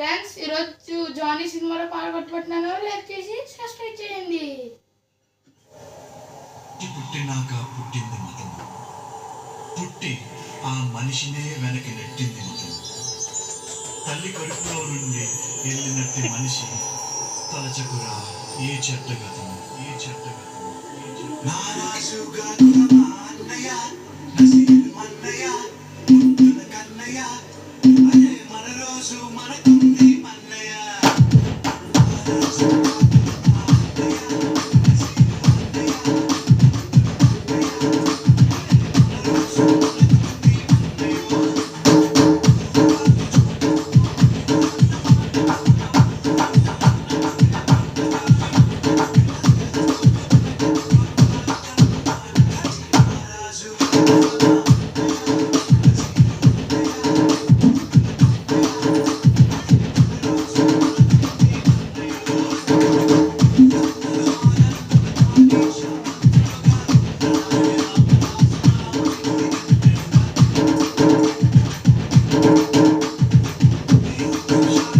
Friends ఈరోజు Johnny సినిమాలో పాల్గొట్టుకుంటున్నాను. Like చేసి సబ్స్క్రైబ్ చేయండి. పుట్టి పుట్టినాక పుట్టింది మతం. పుట్టి ఆ మనిషినే వెనక్కి నెట్టింది మతం. తల్లి కడుపులో నుండి వెళ్ళినట్టి మనిషి తలచకురా ఏ చెట్టగతం ఏ చెట్టగతం ఏ చెట్ట- నారాజుగా మా అన్నయ్య నసీర్ మన్నయ్య ముద్దుల కన్నయ్య to money. Deus.